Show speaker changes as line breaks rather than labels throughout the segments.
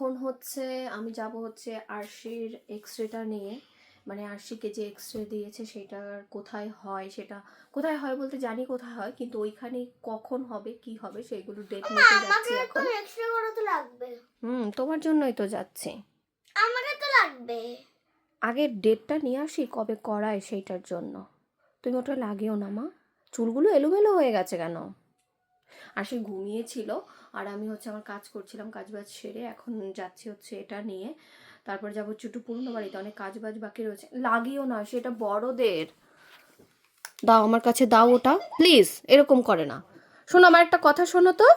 এখন হচ্ছে আমি যাব হচ্ছে আরশির এক্স রেটা নিয়ে। মানে আরশিকে যে এক্স রে দিয়েছে সেটা কোথায় হয় সেটা কোথায় হয় বলতে জানি কোথায় হয় কিন্তু ওইখানে কখন হবে কি হবে সেগুলো ডেট নিতে যাচ্ছি
আমাকে তো
এখন
এক্সরে করাতে লাগবে।
হুম তোমার জন্যই তো যাচ্ছি।
আমাকে তো লাগবে।
আগে ডেটটা নিয়ে আসি কবে করায় সেইটার জন্য। তুমি ওটা লাগিও না মা। চুলগুলো এলোমেলো হয়ে গেছে কেন? আর সে ঘুমিয়েছিল আর আমি হচ্ছে আমার কাজ করছিলাম, কাজ বাজ সেরে এখন যাচ্ছি হচ্ছে এটা নিয়ে। তারপর যাব চুটু পুরনো বাড়িতে, অনেক কাজ বাজ বাকি রয়েছে। লাগিও না সেটা বড়দের। দাও আমার কাছে, দাও ওটা। প্লিজ, এরকম করে না। শোনো, আমার একটা কথা শোনো তো।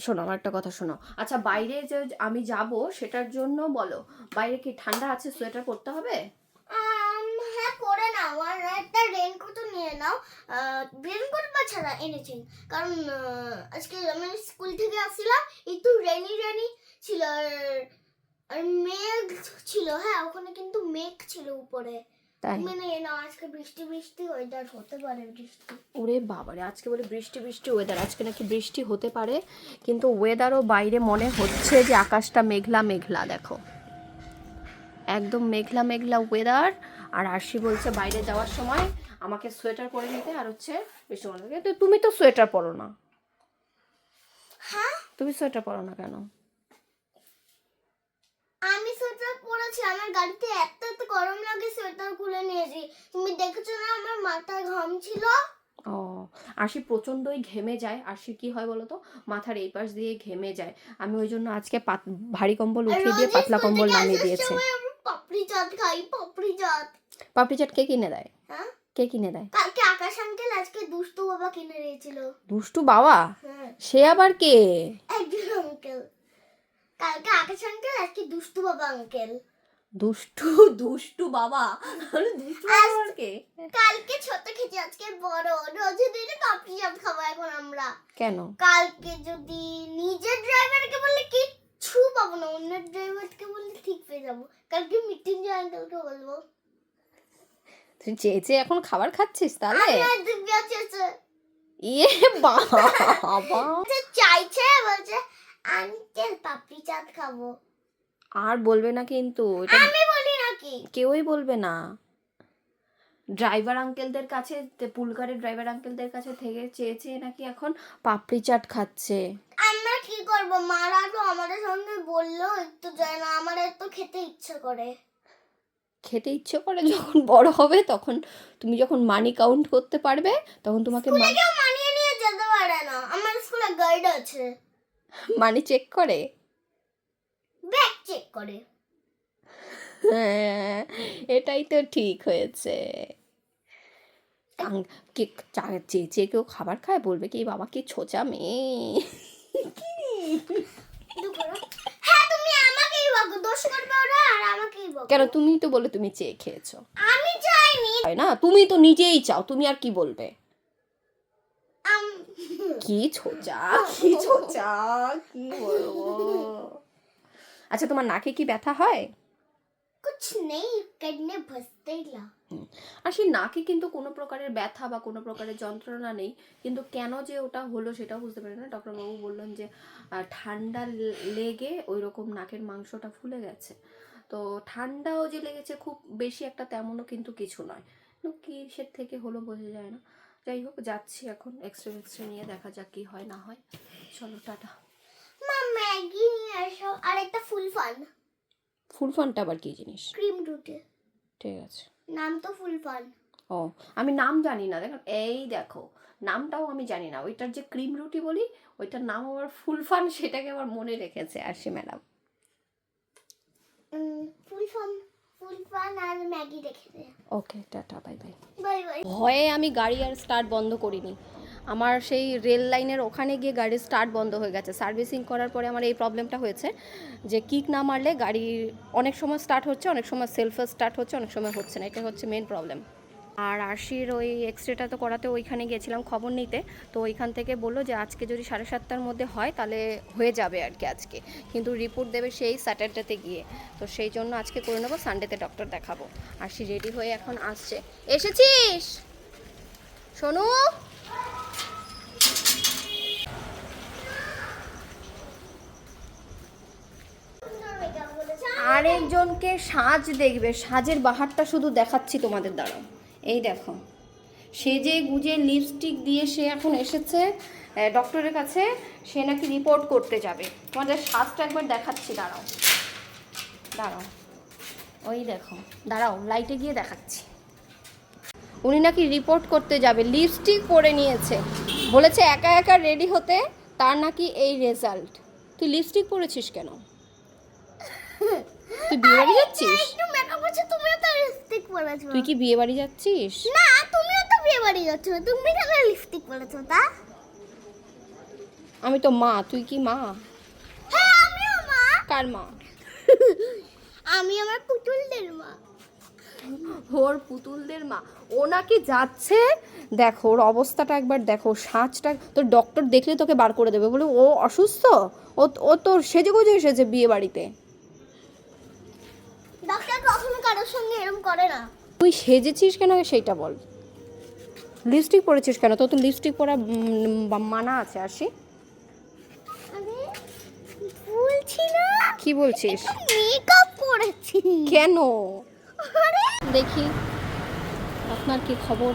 শোনো, আমার একটা কথা শোনো। আচ্ছা বাইরে যে আমি যাব সেটার জন্য বলো। বাইরে কি ঠান্ডা আছে, সোয়েটার পরতে হবে?
আর একটা রেনকোট নিয়ে নাও। রেনকোট বা ছাড়া এনিথিং কারণ আজকে আমি স্কুল থেকে আসছিলাম একটু রেনি রেনি ছিল। আর মেঘ ছিল হ্যাঁ ওখানে কিন্তু মেঘ ছিল উপরে। নাও আজকে বৃষ্টি বৃষ্টি ওয়েদার হতে পারে বৃষ্টি।
ওরে বাবারে আজকে বলে বৃষ্টি বৃষ্টি ওয়েদার আজকে নাকি বৃষ্টি হতে পারে কিন্তু ওয়েদারও বাইরে মনে হচ্ছে যে আকাশটা মেঘলা মেঘলা দেখো। একদম মেঘলা মেঘলা ওয়েদার আর আরশি বলছে বাইরে যাওয়ার সময় আমাকে সোয়েটার পরে নিতে আর হচ্ছে বৃষ্টি কিন্তু তুমি তো সোয়েটার পরো না।
হ্যাঁ?
তুমি সোয়েটার পরো না কেন?
আমি সোয়েটার পরেছি আমার গাড়িতে এত এত গরম লাগে সোয়েটার খুলে নিয়েছি। তুমি দেখেছ না আমার মাথায় ঘাম ছিল?
ও আরশি প্রচণ্ডই ঘেমে যায়। আরশি কি হয় বলো তো? মাথার এই পাশ দিয়ে ঘেমে যায়। আমি ওই জন্য আজকে ভারী কম্বল উঠিয়ে দিয়ে পাতলা কম্বল নামিয়ে দিয়েছে।
পাপড়ি চাট খাই পাপড়ি চাট।
পাপড়ি চাট কে কিনে দেয়?
হ্যাঁ?
কে কিনে দেয়?
কালকে আকাশ আঙ্কেল আজকে দুষ্টু বাবা কিনে দিয়েছিল।
দুষ্টু বাবা?
হ্যাঁ।
সে আবার কে?
একজন আঙ্কেল কালকে আকাশ আঙ্কেল আজকে দুষ্টু বাবা আঙ্কেল
দুষ্টু দুষ্টু বাবা? দুষ্টু বাবা কে?
কালকে ছোট খেয়েছি আজকে বড়। রোজে দিনে পাপড়ি চাট খাব এখন আমরা।
কেন?
কালকে যদি নিজের ড্রাইভারকে বললে কিচ্ছু পাবো না অন্যের ড্রাইভারকে বললে ঠিক পেয়ে যাব। কালকে মিটিং আঙ্কেলকে বলব।
তুই চেয়ে এখন খাবার খাচ্ছিস তাহলে?
আমি চেয়েছে
ইয়ে বাবা
চাইছে বলছে আঙ্কেল পাপড়ি চাট খাব।
আর বলবে না কিন্তু
আমি বলি নাকি?
কেউই বলবে না। ড্রাইভার আঙ্কেলদের কাছে পুলকারের ড্রাইভার আঙ্কেলদের কাছে থেকে চেয়ে চেয়ে নাকি এখন পাপড়ি চাট খাচ্ছে?
আমরা কি করব? মারা তো আমাদের সঙ্গে বলল একটু যায় না আমার একটু খেতে ইচ্ছে করে।
খেতে ইচ্ছে করে যখন বড় হবে তখন তুমি যখন মানি কাউন্ট করতে পারবে তখন তোমাকে
মানিয়ে নিয়ে যেতে পারে না। আমার স্কুলে গাইড আছে।
মানি চেক করে?
ব্যাগ চেক করে।
হ্যাঁ, এটাই তো ঠিক হয়েছে। কে চেয়ে চেয়ে কেউ খাবার খায় বলবে কি বাবা কি ছোচা মেয়ে?
হ্যাঁ তুমি আমাকেই দোষ করবে ওরা আর আমাকেই বকো
কেন তুমি তো বলে তুমি চেয়ে খেয়েছো।
আমি চাইনি।
তাই না? তুমি তো নিজেই চাও তুমি আর কি বলবে? কি ছোচা কি ছোচা কি বলব? আচ্ছা তোমার নাকে কি ব্যথা হয়?
কুছ নেই করনে ভস্তেলা
আর সেই নাকে কিন্তু কোনো প্রকারের ব্যথা বা কোনো প্রকারের যন্ত্রণা নেই কিন্তু কেন যে ওটা হলো সেটাও বুঝতে পারি না। ডক্টরবাবু বললেন যে ঠান্ডা লেগে ওই রকম নাকের মাংসটা ফুলে গেছে। তো ঠান্ডাও যে লেগেছে খুব বেশি একটা তেমনও কিন্তু কিছু নয়। কিসের থেকে হলো বোঝা যায় না। যাই হোক যাচ্ছি এখন এক্সরে ফেক্সরে নিয়ে দেখা যাক কি হয় না হয়। চলো টাটা।
মা ম্যাগি নিয়ে আসো আর একটা ফুল ফান।
ফুল ফানটা আবার কি জিনিস?
ক্রিম রুটি।
ঠিক আছে।
নাম তো ফুল ফান
ও আমি নাম জানি না। দেখো এই দেখো নামটাও আমি জানি না। ওইটার যে ক্রিম রুটি বলি ওইটার নাম আবার ফুল ফান সেটাকে আবার মনে রেখেছে আরশি ম্যাডাম।
আর ম্যাগি রেখে
okay tata bye bye.
Bye bye.
ভয়ে আমি গাড়ি আর স্টার্ট বন্ধ করিনি। আমার সেই রেল লাইনের ওখানে গিয়ে গাড়ির স্টার্ট বন্ধ হয়ে গেছে। সার্ভিসিং করার পরে আমার এই প্রবলেমটা হয়েছে যে কিক না মারলে গাড়ি অনেক সময় স্টার্ট হচ্ছে, অনেক সময় সেলফ স্টার্ট হচ্ছে, অনেক সময় হচ্ছে না। এটা হচ্ছে মেন প্রবলেম আর আরশির ওই এক্সরেটা তো করাতে ওইখানে গিয়েছিলাম খবর নিতে। তো ওইখান থেকে বলল যে আজকে যদি সাড়ে সাতটার মধ্যে হয় তাহলে হয়ে যাবে আর কি আজকে। কিন্তু রিপোর্ট দেবে সেই স্যাটারডেতে গিয়ে। তো সেই জন্য আজকে করে নেব সানডেতে ডক্টর দেখাবো। আরশি রেডি হয়ে এখন আসছে। এসেছিস? সোনু? আরেকজনকে সাজ দেখবে, সাজের বাহারটা শুধু দেখাচ্ছি তোমাদের দ্বারা। এই দেখো সেজে গুজে লিপস্টিক দিয়ে সে এখন এসেছে ডক্টরের কাছে, সে নাকি রিপোর্ট করতে যাবে। তোমাদের সাজটা একবার দেখাচ্ছি, দাঁড়াও। দাঁড়াও। ওই দেখো, দাঁড়াও লাইটে গিয়ে দেখাচ্ছি। উনি নাকি রিপোর্ট করতে যাবে লিপস্টিক পরে নিয়েছে। বলেছে একা একা রেডি হতে, তার নাকি এই রেজাল্ট তুই লিপস্টিক পরেছিস কেন? তুই বিয়ে বাড়ি যাচ্ছিস?
একটু মেকআপ হচ্ছে তুমিও তো লিপস্টিক পরেছো।
তুই কি বিয়ে বাড়ি যাচ্ছিস?
না তুমিও তো বিয়ে বাড়ি যাচ্ছ। তুমি কেন লিপস্টিক পরেছো তা?
আমি তো মা তুই কি মা?
হ্যাঁ আমিও মা।
কার মা?
আমি আমার পুতুলদের মা।
ওর পুতুলদের মা। ও নাকি যাচ্ছে? দেখো ওর অবস্থাটা একবার দেখো সাজটা তোর ডক্টর দেখলে তোকে বার করে দেবে। বলে ও অসুস্থ? ও ও তোর সেজে গুজে এসেছে বিয়ে বাড়িতে
ডাক্তার কখনো কারোর সঙ্গে এরকম করে না।
তুই সেজেছিস কেন? সেইটা বল। লিপস্টিক পরেছিস কেন? তো তুই লিপস্টিক পরা মানা আছে আসি
বলছি না।
কি বলছিস?
মেকআপ করেছি
কেন?
আরে।
দেখি। আপনার কি খবর?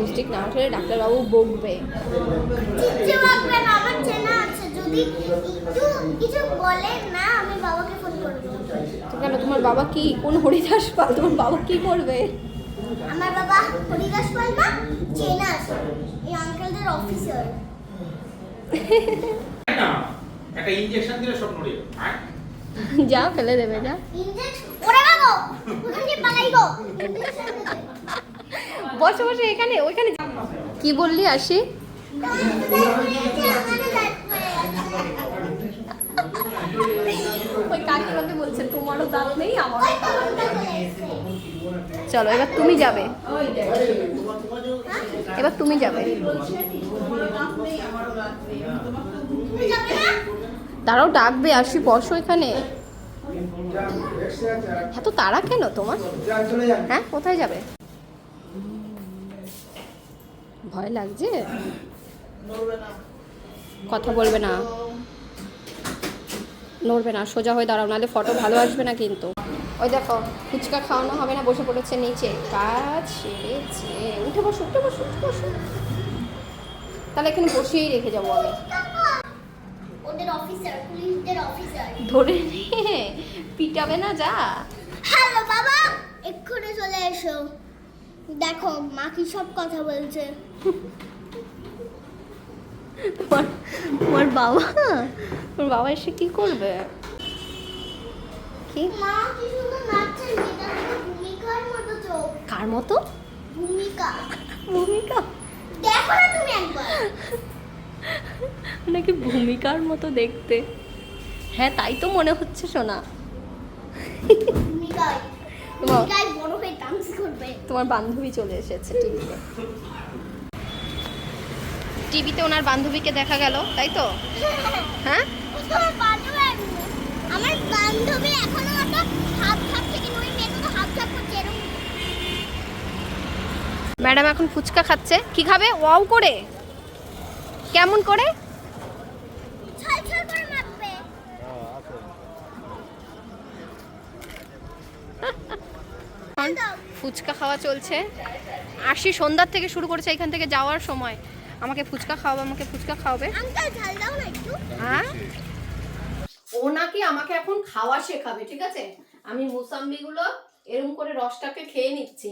লিপস্টিক না উঠলে ডাক্তারবাবু বকবে। কেন তোমার বাবা কি কোন হরিদাস পাল? তোমার বাবা কি করবে?
আমার বাবা হরিদাস পাল না চেনা আছে। এই আঙ্কেলদের অফিসার
একটা ইনজেকশন দিলে সব নড়ে যাবে। হ্যাঁ?
যা ফেলে দেবে যা।
ইনজেকশন ওরে বাবা! পালাই গো।
বসে বসে, এখানে, ওইখানে কি বললি আসি ওই বলছে, তোমারও চলো, এবার তুমি যাবে। এবার তুমি যাবে। তারাও ডাকবে আসি বসো এখানে। এত তারা কেন তোমার? হ্যাঁ কোথায় যাবে? ভয় লাগছে? কথা বলবে না। নড়বে না সোজা হয়ে দাঁড়াও নাহলে ফটো ভালো আসবে না কিন্তু। ওই দেখো ফুচকা খাওয়ানো হবে না বসে পড়েছে নিচে। কাজ সেরেছে। উঠে বসো উঠে বসো উঠে বসো। তাহলে এখানে বসিয়েই রেখে যাব আমি।
ওদের অফিসার পুলিশদের অফিসার
ধরে নিয়ে পিটাবে না যা।
হ্যালো বাবা এক্ষুনি চলে এসো। দেখো মা কি সব কথা বলছে।
বাবা? তোমার বাবা এসে কি করবে? কি?
মা কি সুন্দর নাচছে ভূমিকার মতো চোখ
কার মতো?
ভূমিকা।
ভূমিকা?
দেখো না তুমি একবার।
নাকি ভূমিকার মতো দেখতে? হ্যাঁ তাই তো মনে হচ্ছে শোনা
ভূমিকায়। ভূমিকায় বড় হয়ে ডান্স
তোমার বান্ধবী চলে এসেছে টিভিতে টিভিতে ওনার বান্ধবীকে দেখা গেল তাই তো? হ্যাঁ?
আমার বান্ধবী এখনও হাফ হাফ থেকে ওই মেয়ে তো হাফ হাফ করছে এরকম।
ম্যাডাম এখন ফুচকা খাচ্ছে। কি খাবে? ওয়াও করে। কেমন করে?
ছল
ফুচকা খাওয়া চলছে। আসি সন্ধ্যার থেকে শুরু করেছে এখান থেকে যাওয়ার সময়। আমাকে ফুচকা খাওয়াবে আমাকে ফুচকা খাওয়াবে। হ্যাঁ? ও নাকি আমাকে এখন খাওয়া শেখাবে ঠিক আছে? আমি মুসাম্বিগুলো এরকম করে রসটাকে খেয়ে নিচ্ছি।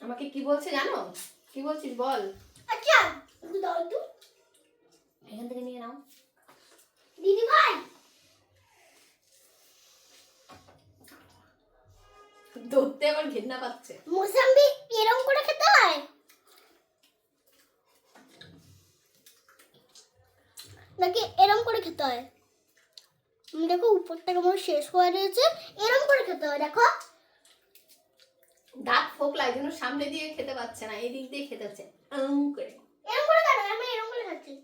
আমাকে কি বলছে জানো? কি বলছিস বল?
আচ্ছা
এখান থেকে নিয়ে নাও।
দিদি ভাই
ধরতে আবার ঘেন্না পাচ্ছে।
মোসাম্বি এরকম করে খেতে হয়? নাকি এরকম করে খেতে হয়। দেখো উপরটা কেমন শেষ হয়ে রয়েছে। এরকম করে খেতে হয় দেখো।
দাঁত ফোকলা এই জন্য সামনে দিয়ে খেতে পাচ্ছে না এই দিক দিয়ে খেতে হচ্ছে। আম করে।
এরকম করে কেন? আমি এরকম করে খাচ্ছি।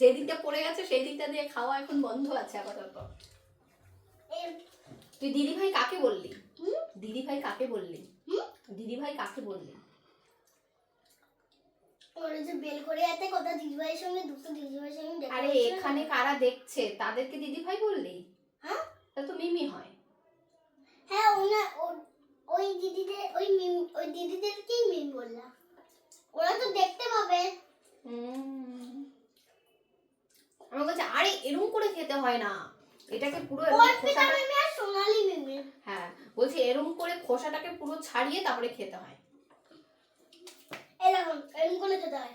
যে দিকটা পড়ে গেছে সেই দিকটা দিয়ে খাওয়া এখন বন্ধ আছে আপাতত। তুই দিদি ভাই কাকে বললি? দিদি ভাই কাকে বললি দিদি ভাই কাকে বললি আরে এখানে কারা দেখছে? তাদেরকে দিদি ভাই বললি?
হ্যাঁ?
তা তো মিমি হয়।
হ্যাঁ ওনা ওই দিদিদের ওই ওই দিদিদেরকেই মিম বললাম। ওরা তো দেখতে পাবে।
আমার কাছে আরে এরকম করে খেতে হয় না। এটাকে পুরো
সোনালি মিমি।
হ্যাঁ বলছি এরকম করে খোসাটাকে পুরো ছাড়িয়ে তারপরে খেতে হয়।
এরকম এরকম করে খেতে হয়।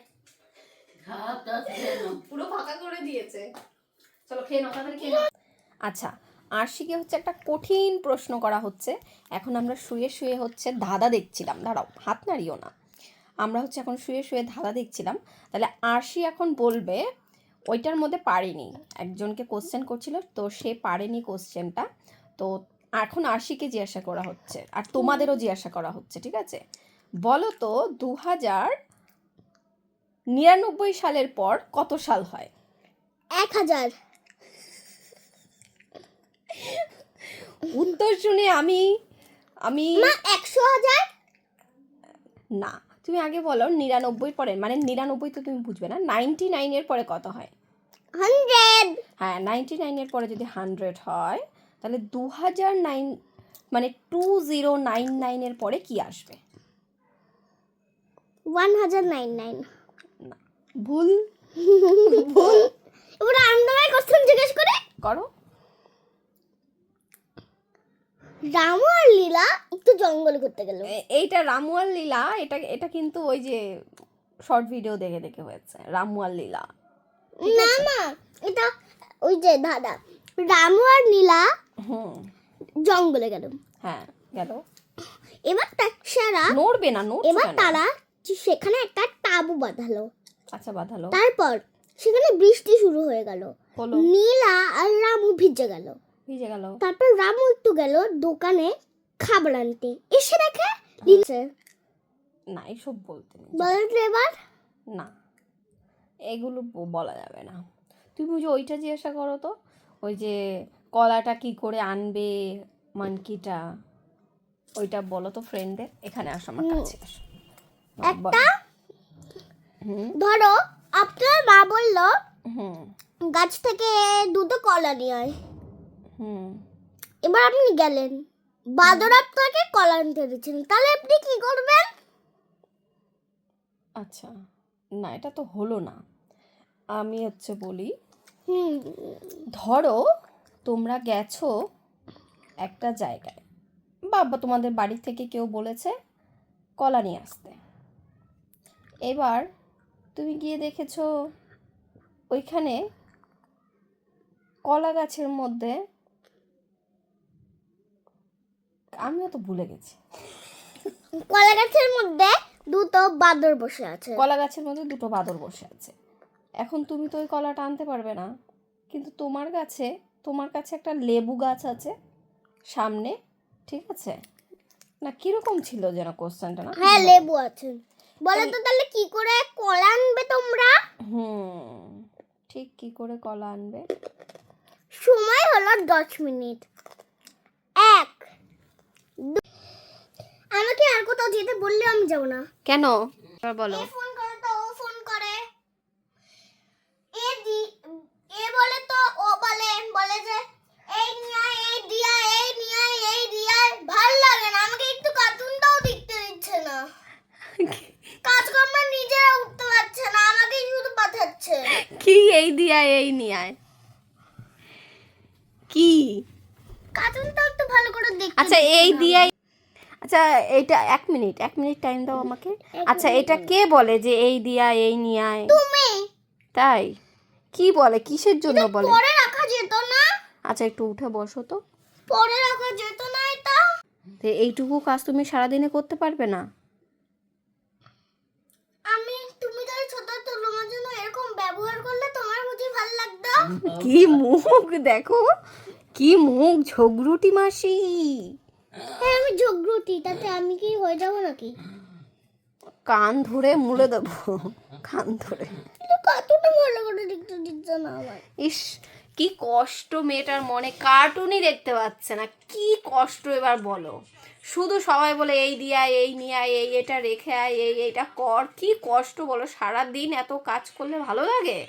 পুরো ফাঁকা করে দিয়েছে। চলো খেয়ে নাও তাড়াতাড়ি খেয়ে নাও। আচ্ছা আরশিকে হচ্ছে একটা কঠিন প্রশ্ন করা হচ্ছে। এখন আমরা শুয়ে শুয়ে হচ্ছে ধাঁধা দেখছিলাম। দাঁড়াও হাত নাড়িও না। আমরা হচ্ছে এখন শুয়ে শুয়ে ধাঁধা দেখছিলাম। তাহলে আরশি এখন বলবে ওইটার মধ্যে পারেনি। একজনকে কোশ্চেন করছিল তো সে পারেনি কোশ্চেনটা তো এখন আরশিকে জিজ্ঞাসা করা হচ্ছে আর তোমাদেরও জিজ্ঞাসা করা হচ্ছে ঠিক আছে? বলো তো দু হাজার নিরানব্বই সালের পর কত সাল হয়?
এক হাজার।
উত্তর শুনে আমি আমি
একশো হাজার?
না তুমি আগে বলো নিরানব্বই পরে মানে নিরানব্বই তো তুমি বুঝবে না নাইনটি নাইনের পরে কত হয়?
হান্ড্রেড।
হ্যাঁ নাইনটি নাইনের পরে যদি হান্ড্রেড হয় তাহলে দু হাজার নাইন মানে টু জিরো নাইন নাইনের পরে কি আসবে?
ওয়ান হাজার নাইন নাইন।
ভুল।
এবার আমি কোশ্চেন জিজ্ঞেস করে।
করো।
রাম আর লীলা একটু জঙ্গলে ঘুরতে গেল।
এইটা রামুয়াল লীলা এটা এটা কিন্তু ওই যে শর্ট ভিডিও দেখে দেখে হয়েছে রামুয়াল লীলা।
না মা এটা ওই যে দাদা। রামু আর নীলা জঙ্গলে গেল।
হ্যাঁ গেল।
এবার তাছাড়া
নড়বে না নড়ছে
এবার তারা সেখানে একটা তাবু বাঁধালো।
আচ্ছা বাঁধালো।
তারপর সেখানে বৃষ্টি শুরু হয়ে গেল। নীলা আর রামু ভিজে গেল।
ভিজে গেল।
তারপর রামু একটু গেল দোকানে খাবার আনতে। এসে দেখে নীলা
না এইসব বলতে নেই।
বলো এবার।
না এগুলো বলা যাবে না। তুমি যে ওইটা জিজ্ঞাসা করো তো। ওই যে কলাটা কি করে আনবে মানকিটা ওইটা বলো তো ফ্রেন্ডদের এখানে আসো আমার কাছে আসো।
একটা?
হুম।
ধরো আপনার মা বলল
হুম।
গাছ থেকে দুটো কলা নিয়ে আয়।
হুম।
এবার আপনি গেলেন। বাদর আপনাকে কলা আনতে দিচ্ছেন তাহলে আপনি কি করবেন?
আচ্ছা না এটা তো হলো না। আমি হচ্ছে বলি ধরো তোমরা গেছো একটা জায়গায় বা বা তোমাদের বাড়ি থেকে কেউ বলেছে কলা নিয়ে আসতে। এবার তুমি গিয়ে দেখেছ ওইখানে কলা গাছের মধ্যে আমিও তো ভুলে গেছি।
কলা গাছের মধ্যে দুটো বাদর বসে আছে।
কলা গাছের মধ্যে দুটো বাদর বসে আছে। এখন তুমি তো ওই কলাটা আনতে পারবে না। কিন্তু তোমার কাছে তোমার কাছে একটা লেবু গাছ আছে সামনে ঠিক আছে? না কীরকম ছিল যেন কোশ্চেনটা না?
হ্যাঁ লেবু আছে। বলো তো তাহলে কি করে কলা আনবে তোমরা?
হুম ঠিক কি করে কলা আনবে?
সময় হলো দশ মিনিট। এক আমাকে আর কোথাও যেতে বললে আমি যাব না।
কেন? এবার বলো
এ ফোন করে তো ও ফোন করে এ দি এ বলে তো ও বলে বলে যে এই নিয়ে এই দিয়া এই নিয়ে এই দিয়া ভালো লাগে না আমাকে একটু কার্টুনটাও দেখতে দিচ্ছে না। কাজকর্ম নিজেরা উঠতে পারছে না আমাকে শুধু পাঠাচ্ছে।
কি এই দিয়া এই নিয়ে আয়? কি?
কার্টুনটা একটু ভালো করে দেখতে
আচ্ছা এই
না।
দিয়াই আচ্ছা এইটা এক মিনিট এক মিনিট টাইম দাও আমাকে। আচ্ছা এটা কে বলে যে এই দিয়া এই নিয়ে আয়?
তুমি।
তাই? কি বলে? কিসের জন্য বলে?
পরে রাখা যেত না।
আচ্ছা একটু উঠে বসো তো।
পরে রাখা যেত না এটা।
তো এইটুকু কাজ তুমি সারাদিনে করতে পারবে না?
আমি তুমি যদি ছোট তুলমার জন্য এরকম ব্যবহার করলে তোমার বুঝি ভালো লাগতো।
কি মুখ দেখো। কি মুখ ঝগড়ুটি মাসি।
হ্যাঁ আমি ঝগড়ুটি তাতে আমি কি হয়ে যাব নাকি?
কান ধরে মুলে দেবো কান ধরে। ইস কি কষ্ট মেয়েটার মনে কার্টুনই দেখতে পাচ্ছে না। কি কষ্ট এবার বলো। শুধু সবাই বলে এই দিয়ে আয় এই নিয়ে আয় এই এটা রেখে আয় এই এটা কর। কি কষ্ট বলো সারা দিন এত কাজ করলে ভালো লাগে?